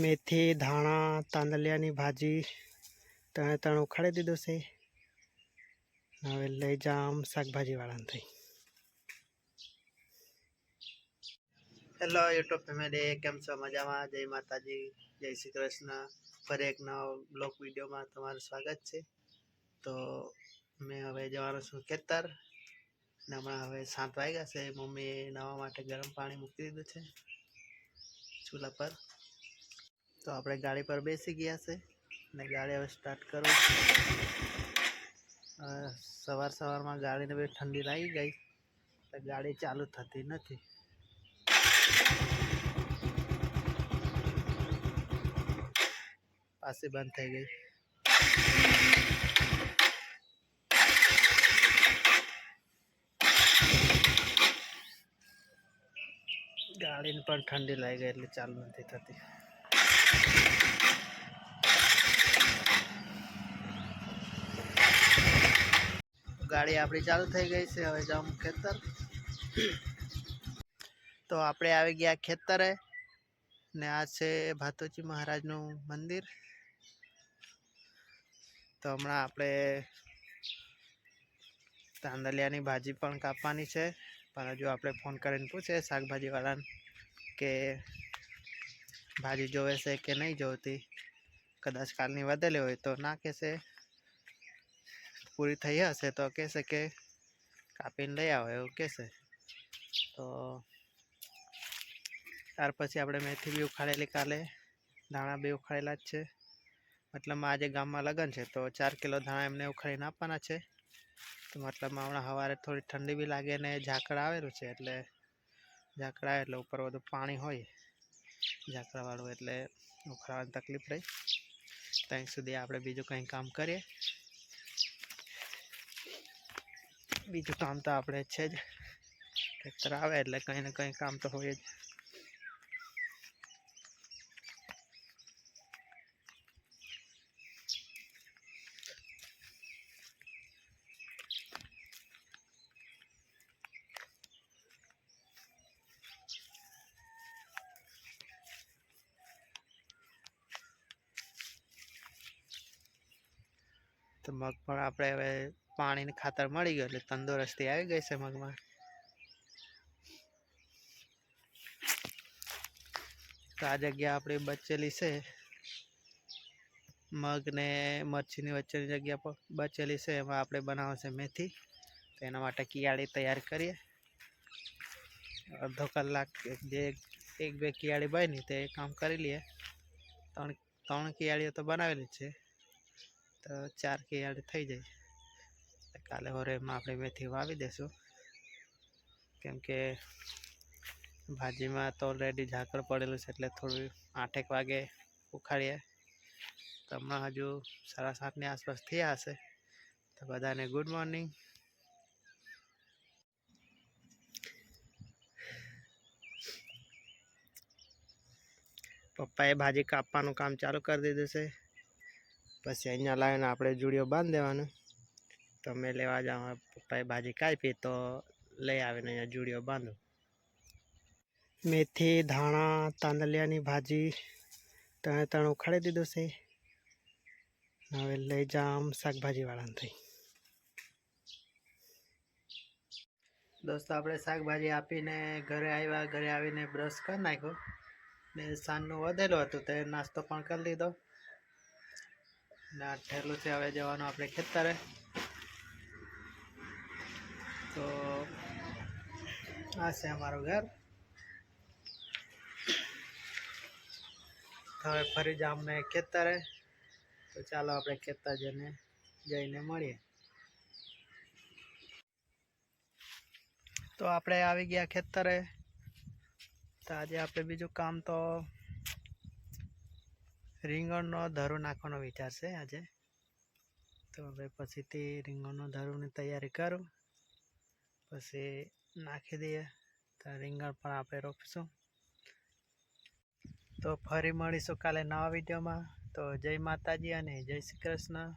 મેથી, ધાણા, તાંદલિયાની ભાજી તણે ત્રણ ઉખાડી દીધું છે. હવે લઈ જામ શાકભાજીવાળાને થઈ. હેલો યુટ્યુબ ફેમિલી કેમ છો? મજામાં? જય માતાજી, જય શ્રી કૃષ્ણ. ફરી એક નવા બ્લોગ વિડીયોમાં તમારું સ્વાગત છે. તો મેં હવે જવાનું છું ખેતર. ને હમણાં હવે સાત વાગ્યા છે. મમ્મીએ નવા માટે ગરમ પાણી મૂકી દીધું છે. ચૂલા પર. તો આપણે ગાડી પર બેસી ગયા છે અને ગાડી હવે સ્ટાર્ટ કરો સવાર સવારમાં ગાડીને બધી ઠંડી લાગી ગઈ, તો ગાડી ચાલુ થતી નથી. પાછી બંધ થઈ ગઈ. ગાડીને પણ ઠંડી લાગી ગઈ એટલે ચાલુ નથી થતી. ગાડી આપણી ચાલુ થઈ ગઈ છે, હવે જાઉં ખેતર. તો આપણે આવી ગયા ખેતરે ને આ છે ભાતોજી મહારાજનું મંદિર. તો હમણાં આપણે તાંદલિયાની ભાજી પણ કાપવાની છે, પણ હજુ આપણે ફોન કરીને પૂછે શાકભાજીવાળાને કે ભાજી જોવે છે કે નહીં જોતી. કદાચ કાલની વધેલી હોય તો ના કહેશે. પૂરી થઈ હશે તો કહેશે કે કાપીને લઈ આવો એવું કહેશે. તો ત્યાર પછી આપણે મેથી બી ઉખાડેલી કાલે, ધાણા બી ઉખાડેલા જ છે. મતલબમાં આજે ગામમાં લગ્ન છે તો ચાર કિલો ધાણા એમને ઉખાડીને આપવાના છે. તો મતલબમાં હમણાં સવારે થોડી ઠંડી બી લાગે ને ઝાકળ આવેલું છે એટલે ઝાકળ આવે એટલે ઉપર બધું પાણી હોય. ઝાકળવાળું એટલે ઉખાડવાની તકલીફ રહી. ત્યાં સુધી આપણે બીજું કંઈ કામ કરીએ. બીજું કામ તો આપણે છે જ. ટ્રેક્ટર આવે એટલે કંઈ ને કંઈ કામ તો હોય જ. તો મગ પણ આપણે હવે પાણીને ખાતર મળી ગયું એટલે તંદુરસ્તી આવી ગઈ છે મગમાં. તો આ જગ્યા આપણી બચેલી છે. મગ ને મરચીની વચ્ચેની જગ્યા પર બચેલી છે. એમાં આપણે બનાવશે મેથી. તો એના માટે કિયાળી તૈયાર કરીએ. અડધો કલાક જે એક બે કિયાળી બની તે કામ કરી લઈએ. ત્રણ ત્રણ કિયાળીઓ તો બનાવેલી છે. તો ચાર કિયાળી થઈ જાય. કાલે હોરેમાં આપણે મેથી વાવી દેશું. કેમ કે ભાજીમાં તો ઓલરેડી ઝાકળ પડેલું છે એટલે થોડું આઠેક વાગે ઉખાડીએ. તો હમણાં હજુ સાડા સાતની આસપાસ થયા હશે. તો બધાને ગુડ મોર્નિંગ પપ્પાએ ભાજી કાપવાનું કામ ચાલુ કરી દીધું છે. પછી અહીંયા લાવીને આપણે જુડીઓ બાંધી દેવાનું. તમે લેવા જાઉં પપ્પાએ ભાજી કાપી તો લઈ આવીને અહીંયા જુડીઓ બાંધો. મેથી, ધાણા, તાંદલિયાની ભાજી તણે ત્રણ ઉખાડી દીધું છે. હવે લઈ જામ શાકભાજીવાળાને થઈ. દોસ્તો, આપણે શાકભાજી આપીને ઘરે આવ્યા, ઘરે આવીને બ્રશ કરી નાખ્યો. ને સાંજનું વધેલું હતું તે નાસ્તો પણ કરી લીધો. ને ઠેલું છે, હવે જવાનું આપણે ખેતરે. તો આ છે અમારું ઘર. હવે ફરી જ મેં ખેતરે તો ચાલો આપણે ખેતર જઈને જઈને મળીએ. તો આપણે આવી ગયા ખેતરે. તો આજે આપણે બીજું કામ તો રીંગણનો ધરો નાખવાનો વિચાર છે આજે. તો હવે પછીથી રીંગણનો ધરોની તૈયારી કરું. પછી નાખી દઈએ. તો રીંગણ પણ આપણે રોપીશું. તો ફરી મળીશું કાલે નવા વિડીયોમાં. તો જય માતાજી અને જય શ્રી કૃષ્ણ.